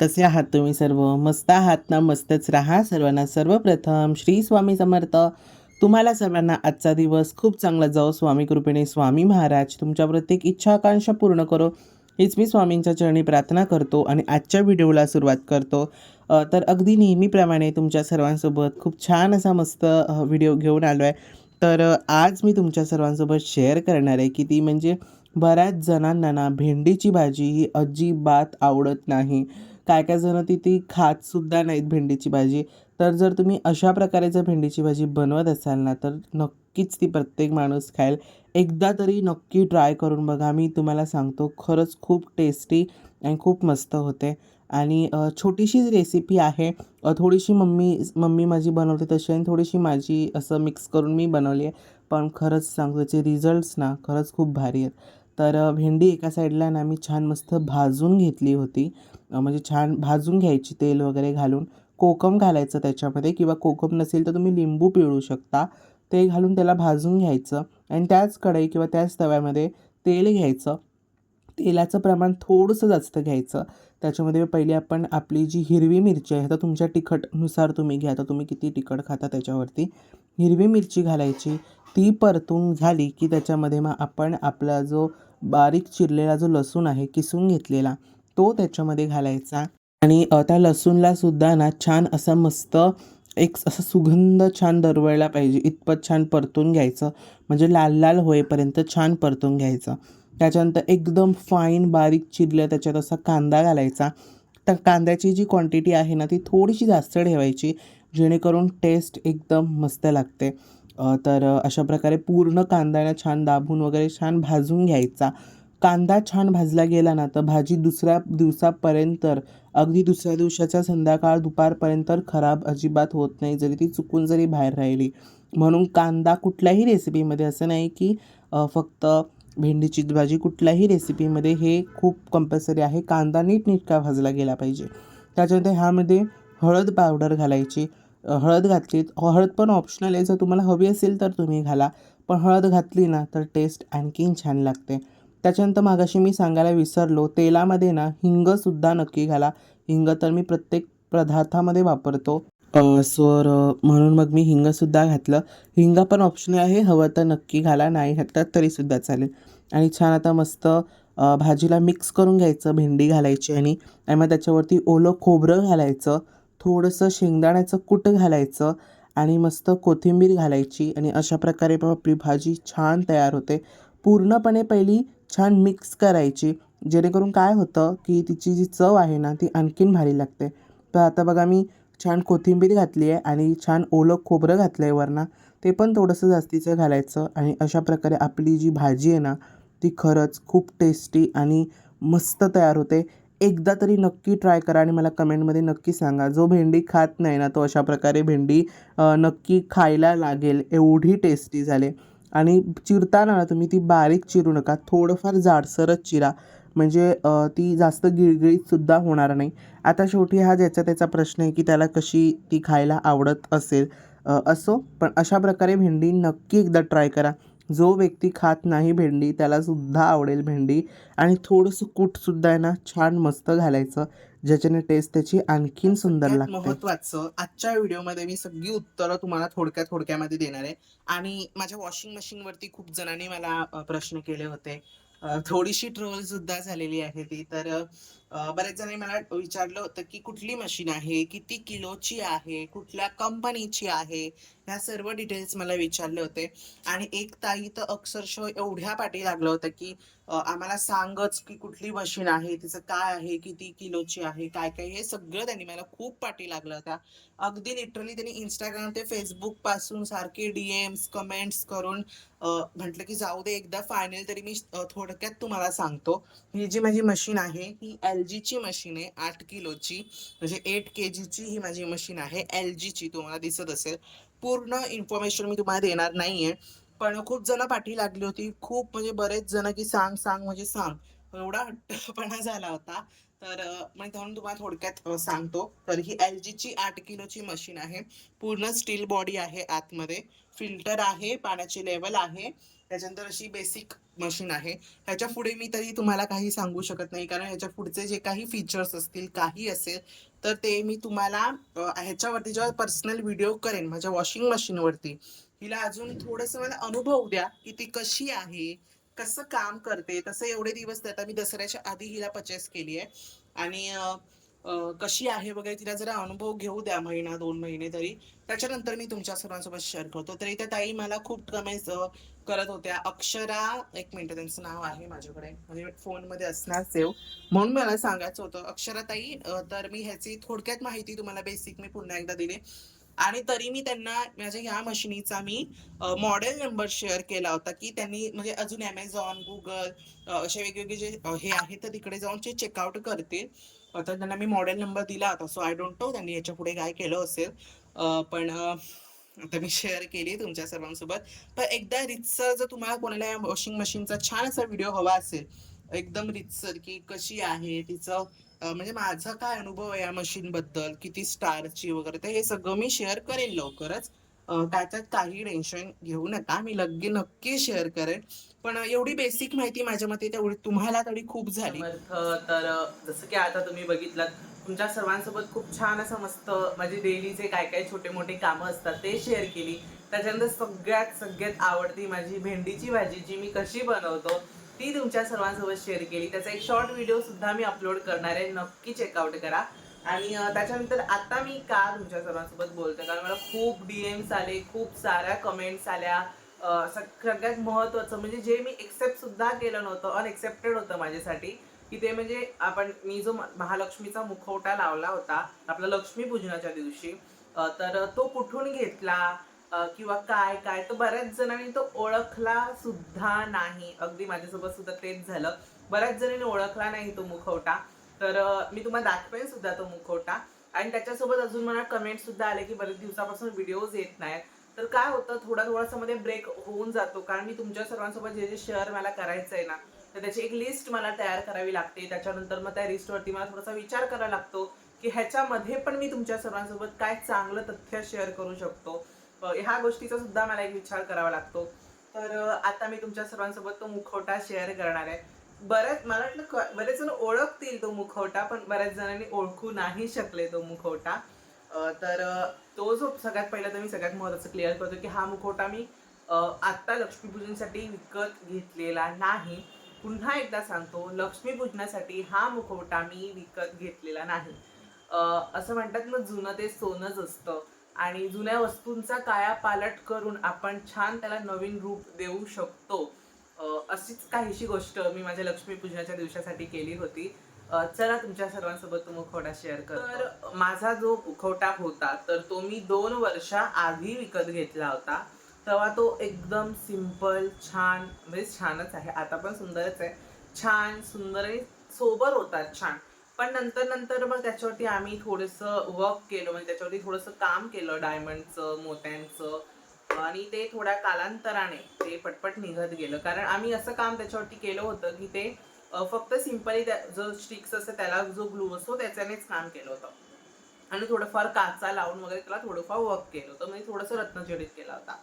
कसे आहात तुम्ही सर्व? मस्त आहात ना? मस्तच राहा सर्वांना. सर्वप्रथम श्री स्वामी समर्थ. तुम्हाला सर्वांना आजचा दिवस खूप चांगला जाओ स्वामी कृपेने स्वामी महाराज तुमच्या प्रत्येक इच्छा आकांक्षा पूर्ण करो. हीच मी स्वामींच्या चरणी प्रार्थना करतो आणि आजच्या व्हिडिओला सुरुवात करतो. तर अगदी नेहमीप्रमाणे तुमच्या सर्वांसोबत खूप छान असा मस्त व्हिडिओ घेऊन आलो आहे तर आज मी तुमच्या सर्वांसोबत शेअर करणार आहे की ती म्हणजे बऱ्याच जणांना ना भेंडीची भाजी ही अजिबात आवडत नाही. काय काय जणं ती ती खातसुद्धा नाहीत भेंडीची भाजी. तर जर तुम्ही अशा प्रकारे जर भेंडीची भाजी बनवत असाल ना तर नक्कीच ती प्रत्येक माणूस खाईल. एकदा तरी नक्की ट्राय करून बघा. मी तुम्हाला सांगतो खरंच खूप टेस्टी आणि खूप मस्त होते. आणि छोटीशीच छोटीशी रेसिपी आहे. थोडीशी मम्मी मम्मी माझी बनवते तशी आणि थोडीशी माझी असं मिक्स करून मी बनवली आहे. पण खरंच सांगतो त्याचे रिझल्ट्स ना खरंच खूप भारी आहेत. तर भेंडी एका साईडला ना मी छान मस्त भाजून घेतली होती. म्हणजे छान भाजून घ्यायची तेल वगैरे घालून कोकम घालायचं त्याच्यामध्ये किंवा कोकम नसेल तर तुम्ही लिंबू पिळू शकता. ते घालून त्याला भाजून घ्यायचं आणि त्याच कढई किंवा त्याच तव्यामध्ये तेल घ्यायचं. तेलाचं प्रमाण थोडंसं जास्त घ्यायचं. त्याच्यामध्ये पहिले आपण आपली जी हिरवी मिरची आहे तर तुमच्या तिखटनुसार तुम्ही घ्या. तर तुम्ही किती तिखट खाता त्याच्यावरती. हिरवी मिरची घालायची. ती परतून झाली की त्याच्यामध्ये मग आपण आपला जो बारीक चिरलेला जो लसूण आहे किसून घेतलेला तो त्याच्यामध्ये घालायचा. आणि त्या लसूणला सुद्धा ना छान असा मस्त एक असा सुगंध छान दरवळला पाहिजे. इतपत छान परतून घ्यायचं. म्हणजे लाल लाल होईपर्यंत छान परतून घ्यायचं. त्याच्यानंतर एकदम फाईन बारीक चिरलं त्याच्यात असा कांदा घालायचा. तर कांद्याची जी क्वांटिटी आहे ना ती थोडीशी जास्त ठेवायची जेणेकरून टेस्ट एकदम मस्त लागते. तर अशा प्रकारे पूर्ण कांद्याला छान दाबून वगैरे छान भाजून घ्यायचा. कांदा छान भाजला गेला ना तर भाजी दुसऱ्या दिवसापर्यंत अगदी दुसऱ्या दिवसाच्या संध्याकाळ दुपारपर्यंत खराब अजिबात होत नाही जरी ती चुकून जरी बाहेर राहिली. म्हणून कांदा कुठल्याही रेसिपीमध्ये असं नाही की फक्त भेंडीची भाजी कुठल्याही रेसिपीमध्ये हे खूप कंपल्सरी आहे. कांदा नीटनेटका भाजला गेला पाहिजे. त्याच्यानंतर ह्यामध्ये हळद पावडर घालायची. हळद घातली हळद पण ऑप्शनल आहे. जर तुम्हाला हवी असेल तर तुम्ही घाला. पण हळद घातली ना तर टेस्ट आणखीन छान लागते. त्याच्यानंतर मागाशी मी सांगायला विसरलो तेलामध्ये ना हिंगसुद्धा नक्की घाला. हिंग तर मी प्रत्येक पदार्थामध्ये वापरतो. स्वर म्हणून मग मी हिंगसुद्धा घातलं. हिंग पण ऑप्शनल आहे हवं तर नक्की घाला नाही घातलं तरीसुद्धा चालेल. आणि छान आता मस्त भाजीला मिक्स करून घ्यायचं भेंडी घालायची आणि आणि मग त्याच्यावरती ओलं खोबरं घालायचं थोडंसं शेंगदाण्याचं कूट घालायचं आणि मस्त कोथिंबीर घालायची. आणि अशा प्रकारे मग आपली भाजी छान तयार होते. पूर्णपणे पहिली छान मिक्स करायची. जेणेकरून काय होतं की तिची जी चव आहे ना ती आणखीन भारी लागते. तर आता बघा मी छान कोथिंबीर घातली आहे आणि छान ओलं खोबरं घातलं आहे वरनं. ते पण थोडंसं जास्तीचं घालायचं आणि अशा प्रकारे आपली जी भाजी आहे ना ती खरंच खूप टेस्टी आणि मस्त तयार होते. एकदा तरी नक्की ट्राय करा आणि मला कमेंटमध्ये नक्की सांगा. जो भेंडी खात नाही ना तो अशा प्रकारे भेंडी नक्की खायला लागेल एवढी टेस्टी झाले. आणि चिरताना तुम्ही ती बारीक चिरू नका. थोडंफार जाडसरच चिरा. म्हणजे ती जास्त गिळगिळीतसुद्धा होणार नाही. आता शेवटी हा ज्याचा त्याचा प्रश्न आहे की त्याला कशी ती खायला आवडत असेल असो. पण अशा प्रकारे भेंडी नक्की एकदा ट्राय करा. जो व्यक्ती खात नाही भेंडी त्यालासुद्धा आवडेल भेंडी. आणि थोडंसं कूटसुद्धा आहे ना छान मस्त घालायचं. ज्याच्याने टेस्ट त्याची आणखीन सुंदर लागते. महत्वाचं. आजच्या व्हिडिओमध्ये मी सगळी उत्तरं तुम्हाला थोडक्या थोडक्यामध्ये देणार आहे. आणि माझ्या वॉशिंग मशीनवरती खूप जणांनी मला प्रश्न केले होते. थोडीशी ट्रोल सुद्धा झालेली आहे ती. तर बऱ्याच जणांनी मला विचारलं होतं की कुठली मशीन आहे किती किलोची आहे कुठल्या कंपनीची आहे ह्या सर्व डिटेल्स मला विचारले होते. आणि एक ताई तर अक्षरशः एवढ्या पाठी लागलं होतं की आम्हाला सांगच की कुठली मशीन आहे तिचं काय आहे किती किलोची आहे काय काय हे सगळं त्यांनी मला खूप पाठी लागलं होत्या. अगदी लिटरली त्यांनी इंस्टाग्राम ते फेसबुकपासून सारखे डीएम्स कमेंट्स करून म्हटलं की जाऊ दे एकदा फायनल तरी मी थोडक्यात तुम्हाला सांगतो. ही जी माझी मशीन आहे ही एल जीची मशीन आहे आठ किलोची. म्हणजे एट के जीची ही माझी मशीन आहे एल जीची तुम्हाला दिसत असेल. पूर्ण इन्फॉर्मेशन मी तुम्हाला देणार नाहीये. पण खूप जण पाठी लागली होती. खूप म्हणजे बरेच जण की सांग सांग म्हणजे सांग. एवढा हट्टपणा झाला होता. तर म्हणजे म्हणून तुम्हाला थोडक्यात सांगतो. तर ही एल जीची आठ किलोची मशीन आहे. पूर्ण स्टील बॉडी आहे आतमध्ये. फिल्टर आहे पाण्याची लेवल आहे. त्याच्यानंतर अशी बेसिक मशीन आहे. ह्याच्या पुढे मी तरी तुम्हाला काही सांगू शकत नाही. कारण ह्याच्या पुढचे जे काही फीचर्स असतील काही असेल तर ते मी तुम्हाला ह्याच्यावरती जेव्हा पर्सनल व्हिडिओ करेन माझ्या वॉशिंग मशीनवरती हिला अजून थोडंसं मला अनुभव द्या की ती कशी आहे कसं काम करते तसं एवढे दिवस तर आता मी दसऱ्याच्या आधी हिला परचेस केली आहे आणि कशी आहे वगैरे तिला जरा अनुभव घेऊ द्या महिना दोन महिने तरी. त्याच्यानंतर मी तुमच्या सर्वांसोबत शेअर करतो. तर इथे ताई मला खूप कमेंट्स करत होत्या. अक्षरा एक मिनिट त्यांचं नाव आहे माझ्याकडे. म्हणजे फोनमध्ये असणार सेव. म्हणून मला सांगायचं होतं अक्षरा ताई तर मी ह्याची थोडक्यात माहिती तुम्हाला बेसिक मी पुन्हा एकदा दिली. आणि तरी मी त्यांना माझ्या ह्या मशिनीचा मी मॉडेल नंबर शेअर केला होता की त्यांनी म्हणजे अजून ॲमेझॉन गुगल असे वेगवेगळे जे हे आहे तर तिकडे जाऊन ते चेकआउट करतील. तर त्यांना मी मॉडेल नंबर दिला होता. सो आय डोंट नो त्यांनी याच्यापुढे काय केलं असेल. पण आता मी शेअर केली तुमच्या सर्वांसोबत. पण एकदा रितसर जर तुम्हाला कोणाला या वॉशिंग मशीनचा छान असा व्हिडिओ हवा असेल एकदम रितसर की कशी आहे तिचं म्हणजे माझा काय अनुभव आहे या मशीन बद्दल किती स्टारची वगैरे तर हे सगळं मी शेअर करेन लवकरच. त्याच्यात काही टेन्शन घेऊ नका मी लगे नक्की शेअर करेन. पण एवढी बेसिक माहिती माझ्या मते तेवढी तुम्हाला तरी खूप झाली. तर जसं की आता तुम्ही बघितलं तुमच्या सर्वांसोबत खूप छान असं मस्त माझे डेलीचे काय काय छोटे मोठे कामं असतात ते शेअर केली. त्याच्यानंतर सगळ्यात सगळ्यात आवडती माझी भेंडीची भाजी जी मी कशी बनवतो ती तुमच्या सर्वांसोबत शेअर केली. त्याचा एक शॉर्ट व्हिडिओ सुद्धा मी अपलोड करणार आहे. नक्की चेकआउट करा. आणि त्याच्यानंतर आता मी का तुमच्या सर्वांसोबत बोलते? कारण मला खूप डीएम्स आले खूप साऱ्या कमेंट्स आल्या. सगळ्यात महत्वाचं म्हणजे जे मी एक्सेप्ट सुद्धा केलं नव्हतं अनएक्सेप्टेड होतं माझ्यासाठी की ते म्हणजे आपण मी जो म- महालक्ष्मीचा मुखवटा लावला होता आपला लक्ष्मीपूजनाच्या दिवशी तर तो कुठून घेतला? किंवा काय काय? तर बऱ्याच जणांनी तो ओळखला सुद्धा नाही. अगदी माझ्यासोबत सुद्धा तेच झालं. बऱ्याच जणांनी ओळखला नाही तो मुखवटा. तर मी तुम्हाला दाखवेन सुद्धा तो मुखवटा. आणि त्याच्यासोबत अजून मला कमेंट सुद्धा आले की बरेच दिवसापासून व्हिडिओज येत नाहीत. तर काय होतं थोडा थोडासा मध्ये ब्रेक होऊन जातो. कारण मी तुमच्या सर्वांसोबत जे जे शेअर मला करायचं आहे ना तर त्याची एक लिस्ट मला तयार करावी लागते. त्याच्यानंतर मग त्या लिस्टवरती मला थोडासा विचार करावा लागतो की ह्याच्यामध्ये पण मी तुमच्या सर्वांसोबत काय चांगलं तथ्य शेअर करू शकतो. ह्या गोष्टीचा सुद्धा मला एक विचार करावा लागतो. तर आता मी तुमच्या सर्वांसोबत तो मुखवटा शेअर करणार आहे. बऱ्याच मला वाटलं क- बरेच जण ओळखतील तो मुखवटा पण बऱ्याच जणांनी ओळखू नाही शकले तो मुखवटा. तर तो जो सगळ्यात पहिला तर मी सगळ्यात महत्वाचं क्लिअर करतो की हा मुखवटा मी आत्ता लक्ष्मीपूजनसाठी विकत घेतलेला नाही. पुन्हा एकदा सांगतो लक्ष्मीपूजनासाठी हा मुखवटा मी विकत घेतलेला नाही. असं म्हणतात मग जुनं ते सोनंच असतं. आणि जुन्या वस्तूंचा काया पालट करून आपण छान त्याला नवीन रूप देऊ शकतो. अशीच काहीशी गोष्ट मी माझ्या लक्ष्मीपूजनाच्या दिवसासाठी केली होती. चला तुमच्या सर्वांसोबत तो मुखवटा शेअर कर तर माझा जो मुखवटा होता तर तो मी दोन वर्षा आधी विकत घेतला होता. तेव्हा तो एकदम सिंपल छान म्हणजे छानच आहे. आता पण सुंदरच आहे. छान सुंदर आणि सोबर होता छान. पण नंतर नंतर मग त्याच्यावरती आम्ही थोडंसं वर्क केलं. म्हणजे त्याच्यावरती थोडंसं काम केलं डायमंडचं मोत्यांचं. आणि ते थोड्या कालांतराने ते पटपट निघत गेलं. कारण आम्ही असं काम त्याच्यावरती केलं होतं की ते फक्त सिम्पली जो स्टिक्स असतं त्याला जो ग्लू असतो त्याच्यानेच काम केलं होतं. आणि थोडंफार काचा लावून वगैरे त्याला थोडंफार वर्क केलं होतं. म्हणजे थोडंसं रत्नजडित केला होता.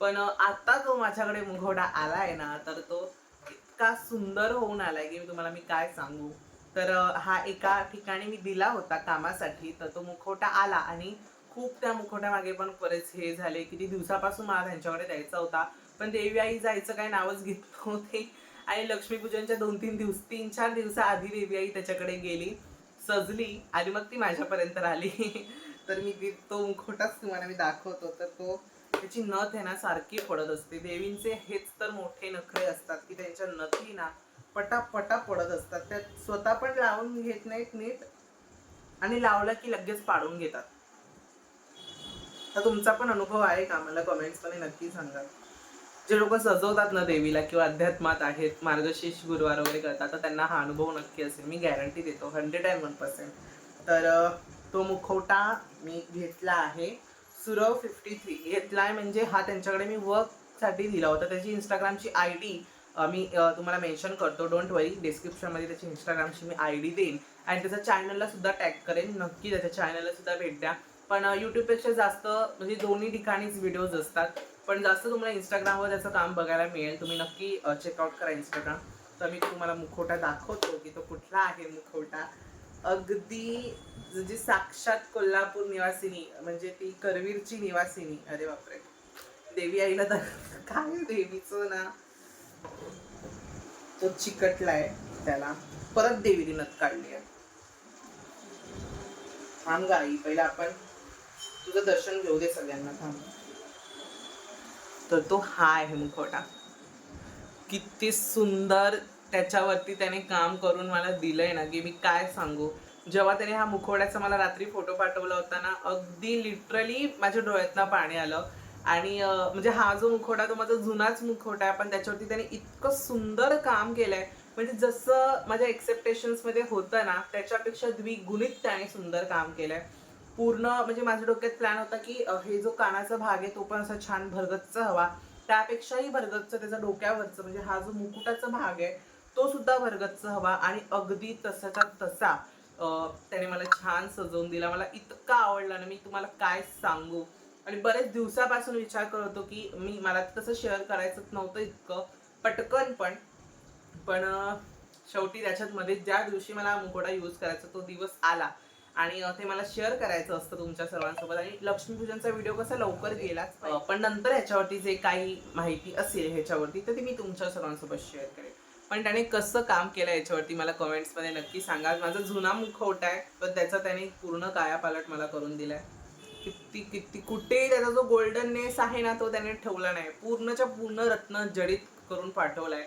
पण आत्ता आता जो माझ्याकडे मोघवटा आला आहे ना तर तो इतका सुंदर होऊन आलाय की तुम्हाला मी काय सांगू? तर हा एका ठिकाणी मी दिला होता कामासाठी. तर तो मुखवटा आला आणि खूप त्या मुखवट्यामागे पण बरेच हे झाले किती दिवसापासून मला त्यांच्याकडे द्यायचा होता. पण देवी आई जायचं काय नावच घेत नव्हते. आणि लक्ष्मीपूजनच्या दोन तीन दिवस तीन चार दिवसाआधी देवी आई त्याच्याकडे गेली सजली आणि मग ती माझ्यापर्यंत आली तर मी तो मुखवटाच तुम्हाला मी दाखवतो. तर तो त्याची नथ आहे ना सारखी पडत असते. देवींचे हेच तर मोठे नखरे असतात की त्यांच्या नथी ना पटापटा पडत असतात. त्या स्वतः पण लावून घेत नाहीत नीट आणि लावलं की लगेच पाडून घेतात. तर तुमचा पण अनुभव आहे का? मला कमेंट्समध्ये नक्की सांगा. जे लोक सजवतात ना देवीला किंवा अध्यात्मात आहेत मार्गशीर्ष गुरुवार वगैरे करतात तर त्यांना हा अनुभव नक्की असेल. मी गॅरंटी देतो हंड्रेड अँड वन पर्सेंट तर तो मुखवटा मी घेतला आहे. सुरव फिफ्टी थ्री घेतला आहे म्हणजे हा त्यांच्याकडे मी वर्कसाठी दिला होता. त्याची इंस्टाग्रामची आय डी मी तुम्हाला मेन्शन करतो. डोंट वरी डिस्क्रिप्शनमध्ये त्याची इंस्टाग्रामची मी आय डी देईन. आणि त्याचा चॅनलला सुद्धा टॅग करेन. नक्की त्याच्या चॅनलला सुद्धा भेट द्या. पण यूट्यूबपेक्षा जास्त म्हणजे दोन्ही ठिकाणीच व्हिडिओज असतात. पण जास्त तुम्हाला इंस्टाग्रामवर त्याचं काम बघायला मिळेल. तुम्ही नक्की चेकआउट करा इंस्टाग्राम तर मी तुम्हाला मुखवटा दाखवतो की तो कुठला आहे मुखवटा. अगदी जी साक्षात कोल्हापूर निवासिनी म्हणजे ती करवीरची निवासिनी. अरे बापरे. देवी आईला तर काय देवीचं ना. तो चिकटलाय त्याला परत देवीने नथ काढली आहे. थांब गाई पहिला आपण तुझं दर्शन घेऊ दे सगळ्यांना थांब. तर तो हा आहे मुखवटा किती सुंदर त्याच्यावरती त्याने काम करून मला दिलंय ना की मी काय सांगू? जेव्हा त्याने हा मुखवट्याचा मला रात्री फोटो पाठवला होता ना अगदी लिटरली माझ्या डोळ्यातनं पाणी आलं. आणि म्हणजे हा जो मुखवटा तो माझा जुनाच मुखवटा आहे पण त्याच्यावरती त्याने इतकं सुंदर काम केलंय. म्हणजे जसं माझ्या एक्सेप्टेशन्समध्ये होतं ना त्याच्यापेक्षा द्विगुणित त्याने सुंदर काम केलंय. पूर्ण म्हणजे माझ्या डोक्यात प्लॅन होता की हे जो कानाचा भाग आहे तो पण असा छान भरगच्च हवा. त्यापेक्षाही भरगतचं त्याचा डोक्यावरचं म्हणजे हा जो मुकुटाचा भाग आहे तो सुद्धा भरगतचा हवा. आणि अगदी तसाचा तसा त्याने मला छान सजवून दिला. मला इतका आवडला ना मी तुम्हाला काय सांगू. आणि बरेच दिवसापासून विचार करत होतो की मी मला तसं शेअर करायचंच नव्हतं इतकं पटकन पण. पण शेवटी त्याच्यात मध्ये ज्या दिवशी मला मुखवटा यूज करायचा तो दिवस आला. आणि ते मला शेअर करायचं असतं तुमच्या सर्वांसोबत. आणि लक्ष्मीपूजनचा व्हिडिओ कसा लवकर गेलाच पण नंतर ह्याच्यावरती जे काही माहिती असेल ह्याच्यावरती तर ती मी तुमच्या सर्वांसोबत शेअर करेन. पण त्याने कसं काम केलं याच्यावरती मला कमेंट्समध्ये नक्की सांगा. माझा जुना मुखवटा आहे पण त्याचा त्याने पूर्ण कायापालट मला करून दिलाय. किती किती कुठेही त्याचा जो गोल्डननेस आहे ना तो त्याने ठेवला नाही. पूर्णच्या पूर्ण रत्न जडित करून पाठवलाय.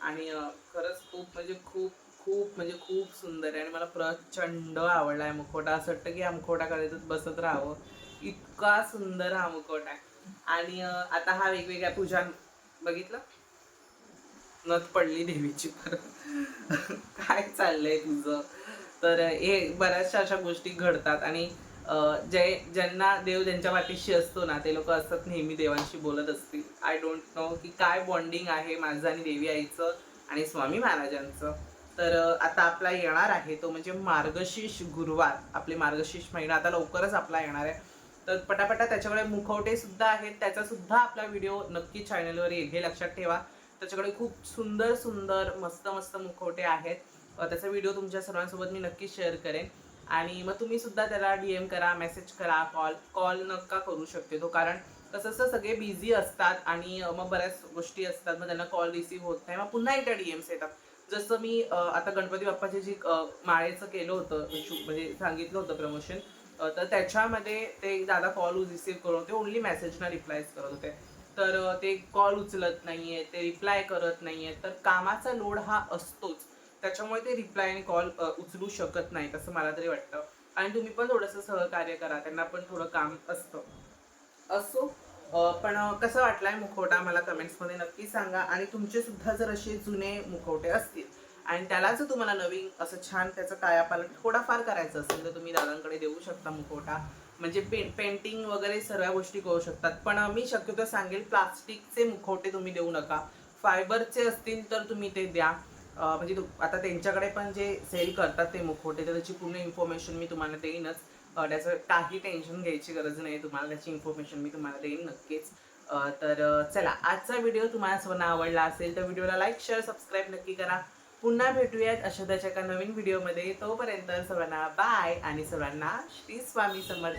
आणि खरंच खूप म्हणजे खूप खूप म्हणजे खूप सुंदर आहे. आणि मला प्रचंड आवडला आहे मुखवटा. असं वाटतं की हा मुखोटा कदाचित बसत राहावं. इतका सुंदर हा मुखोटा आहे. आणि आता हा वेगवेगळ्या पूजा बघितलं? नथ पडली देवीची. परत काय चाललंय तुझं? तर हे बऱ्याचशा अशा गोष्टी घडतात. आणि जे ज्यांना देव ज्यांच्या पाठीशी असतो ना ते लोक असतात नेहमी देवांशी बोलत असतील. आय डोंट नो की काय बॉन्डिंग आहे माझं आणि देवी आईचं आणि स्वामी महाराजांचं. तर आता आपला येणार आहे तो म्हणजे मार्गशीर्ष गुरुवार. आपले मार्गशीर्ष महिना आता लवकरच आपला येणार आहे. तर पटापटा त्याच्याकडे मुखवटे सुद्धा आहेत. त्याचा सुद्धा आपला व्हिडिओ नक्की चॅनलवर येईल. हे लक्षात ठेवा. त्याच्याकडे खूप सुंदर सुंदर मस्त मस्त मुखवटे आहेत. त्याचा व्हिडिओ तुमच्या सर्वांसोबत मी नक्की शेअर करेन. आणि मग तुम्ही सुद्धा त्याला डीएम करा मेसेज करा कॉल कॉल नका करू शकते तो. कारण कसं असं सगळे बिझी असतात आणि मग बऱ्याच गोष्टी असतात. मग त्यांना कॉल रिसीव्ह होत नाही. मग पुन्हा एकदा डीएम्स येतात. जसं मी आता गणपती बाप्पाचे जी माळेचं केलं होतं म्हणजे सांगितलं होतं प्रमोशन तर त्याच्यामध्ये ते दादा कॉल रिसीव्ह करून ते ओनली मेसेजना रिप्लायज करत होते. तर ते कॉल उचलत नाही आहे ते रिप्लाय करत नाही आहे तर कामाचा लोड हा असतोच. त्याच्यामुळे ते रिप्लाय आणि कॉल उचलू शकत नाहीत असं मला तरी वाटतं. आणि तुम्ही पण थोडंसं सहकार्य करा त्यांना पण थोडं काम असतं. असो पण कसं वाटलाय मुखवटा मला कमेंट्समध्ये नक्की सांगा. आणि तुमचे सुद्धा जर असे जुने मुखवटे असतील आणि त्याला जर तुम्हाला नवीन असं छान त्याचं कायापालन थोडाफार करायचं असेल तर तुम्ही दादांकडे देऊ शकता मुखवटा. म्हणजे पे पेंटिंग वगैरे सर्व गोष्टी करू शकतात. पण मी शक्यतो सांगेल प्लास्टिकचे मुखवटे तुम्ही देऊ नका. फायबरचे असतील तर तुम्ही ते द्या. म्हणजे तु- आता त्यांच्याकडे पण जे सेल करतात ते मुखवटे तर त्याची पूर्ण इन्फॉर्मेशन मी तुम्हाला देईनच. त्याचं काही टेन्शन घ्यायची गरज नाही. तुम्हाला त्याची इन्फॉर्मेशन मी तुम्हाला देईन नक्कीच. तर चला आजचा व्हिडिओ तुम्हाला सर्वांना आवडला असेल तर व्हिडिओला लाईक शेअर सबस्क्राईब नक्की करा. पुन्हा भेटूयात अशा त्याच्या एका नवीन व्हिडिओमध्ये तोपर्यंत सर्वांना बाय आणि सर्वांना श्री स्वामी समर्थ.